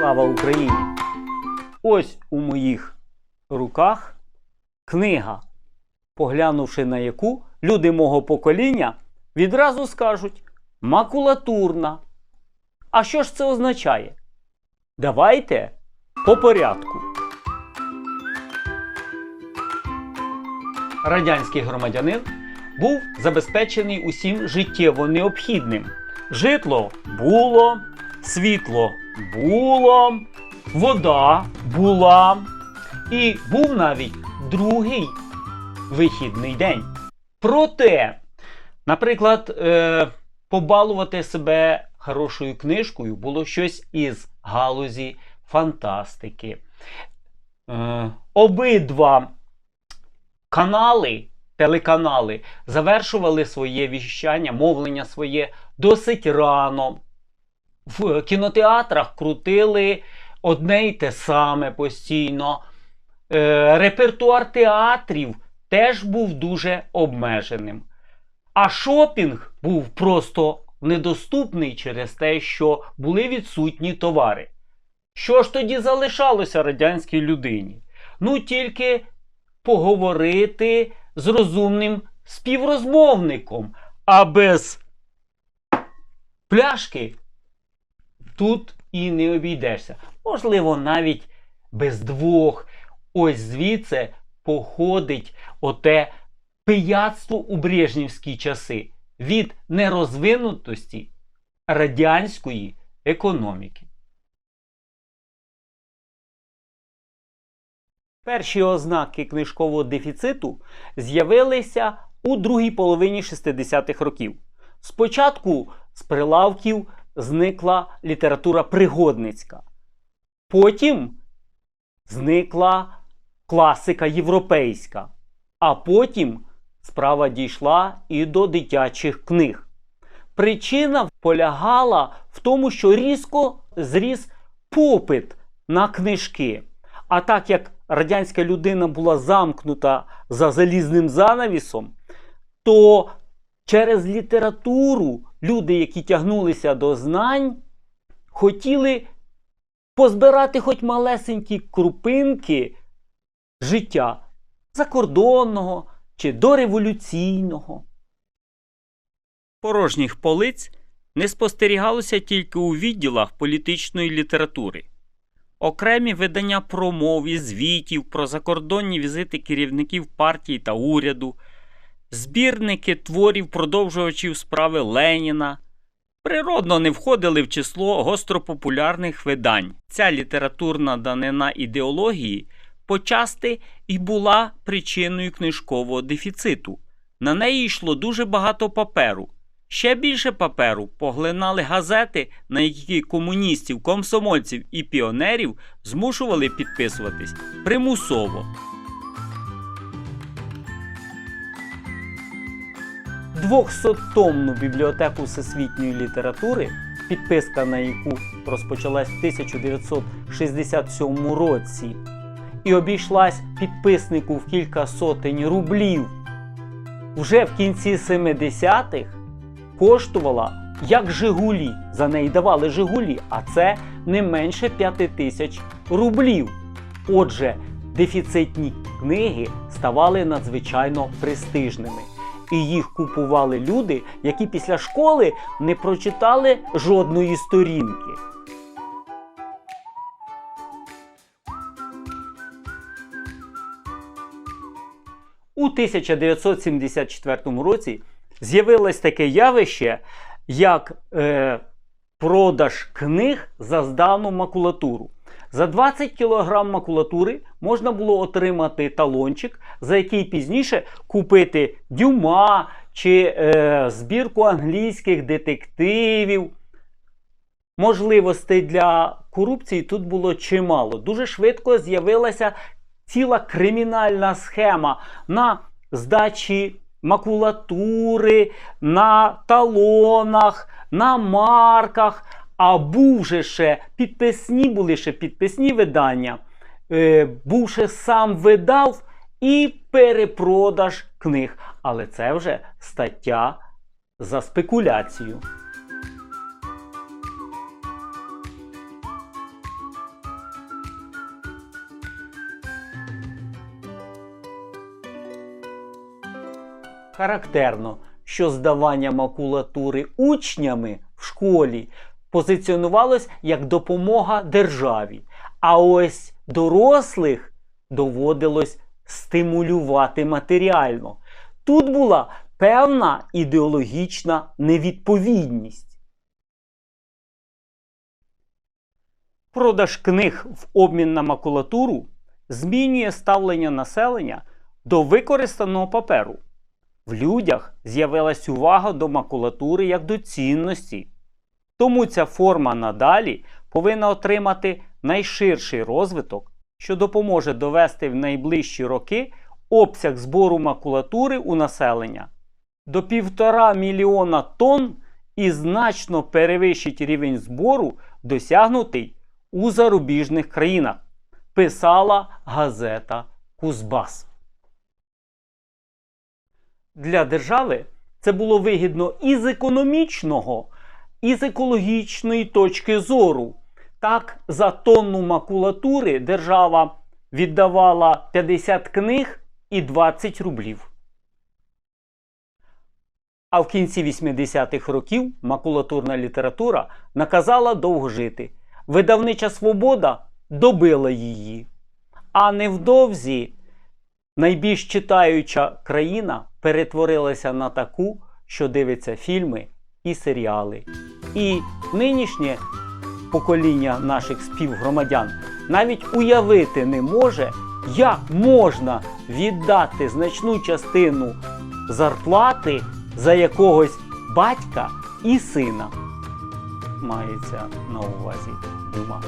Слава Україні! Ось у моїх руках книга, поглянувши на яку люди мого покоління відразу скажуть макулатурна. А що ж це означає? Давайте по порядку. Радянський громадянин був забезпечений усім життєво необхідним. Житло було, світло було, вода була, і був навіть другий вихідний день. Проте, наприклад, е, побалувати себе хорошою книжкою було щось із галузі фантастики. Е, обидва канали, телеканали завершували своє віщання, мовлення своє досить рано. В кінотеатрах крутили одне й те саме постійно. Е, репертуар театрів теж був дуже обмеженим. А шопінг був просто недоступний через те, що були відсутні товари. Що ж тоді залишалося радянській людині? Ну тільки поговорити з розумним співрозмовником, а без пляшки тут і не обійдешся. Можливо, навіть без двох. Ось звідси походить оте пияцтво у брежнівські часи від нерозвинутості радянської економіки. Перші ознаки книжкового дефіциту з'явилися у другій половині 60-х років. Спочатку з прилавків зникла література пригодницька. Потім зникла класика європейська. А потім справа дійшла і до дитячих книг. Причина полягала в тому, що різко зріс попит на книжки. А так як радянська людина була замкнута за залізним занавісом, то через літературу люди, які тягнулися до знань, хотіли позбирати хоч малесенькі крупинки життя закордонного чи дореволюційного. Порожніх полиць не спостерігалося тільки у відділах політичної літератури. Окремі видання промов і звітів про закордонні візити керівників партії та уряду, збірники творів продовжувачів справи Леніна природно не входили в число гостропопулярних видань. Ця літературна данина ідеології почасти і була причиною книжкового дефіциту. На неї йшло дуже багато паперу. Ще більше паперу поглинали газети, на які комуністів, комсомольців і піонерів змушували підписуватись примусово. Двохсоттомну бібліотеку всесвітньої літератури, підписка на яку розпочалась в 1967 році, і обійшлась підписнику в кілька сотень рублів. Вже в кінці 70-х коштувала як Жигулі. За неї давали Жигулі, а це не менше 5 тисяч рублів. Отже, дефіцитні книги ставали надзвичайно престижними. І їх купували люди, які після школи не прочитали жодної сторінки. У 1974 році з'явилось таке явище, як е, продаж книг за здану макулатуру. За 20 кг макулатури можна було отримати талончик, за який пізніше купити дюма чи е, збірку англійських детективів. Можливостей для корупції тут було чимало. Дуже швидко з'явилася ціла кримінальна схема на здачі макулатури, на талонах, на марках. А був же ще підписні, були ще підписні видання. Е, був ще сам видав і перепродаж книг. Але це вже стаття за спекуляцію. Характерно, що здавання макулатури учнями в школі позиціонувалось як допомога державі, а ось дорослих доводилось стимулювати матеріально. Тут була певна ідеологічна невідповідність. Продаж книг в обмін на макулатуру змінює ставлення населення до використаного паперу. В людях з'явилась увага до макулатури як до цінності. Тому ця форма надалі повинна отримати найширший розвиток, що допоможе довести в найближчі роки обсяг збору макулатури у населення до півтора мільйона тонн і значно перевищить рівень збору, досягнутий у зарубіжних країнах, писала газета Кузбас. Для держави це було вигідно і з економічного, і з екологічної точки зору. Так, за тонну макулатури держава віддавала 50 книг і 20 рублів. А в кінці 80-х років макулатурна література наказала довго жити. Видавнича свобода добила її. А невдовзі найбільш читаюча країна перетворилася на таку, що дивиться фільми і серіали. І нинішнє покоління наших співгромадян навіть уявити не може, як можна віддати значну частину зарплати за якогось батька і сина. Мається на увазі Дюма.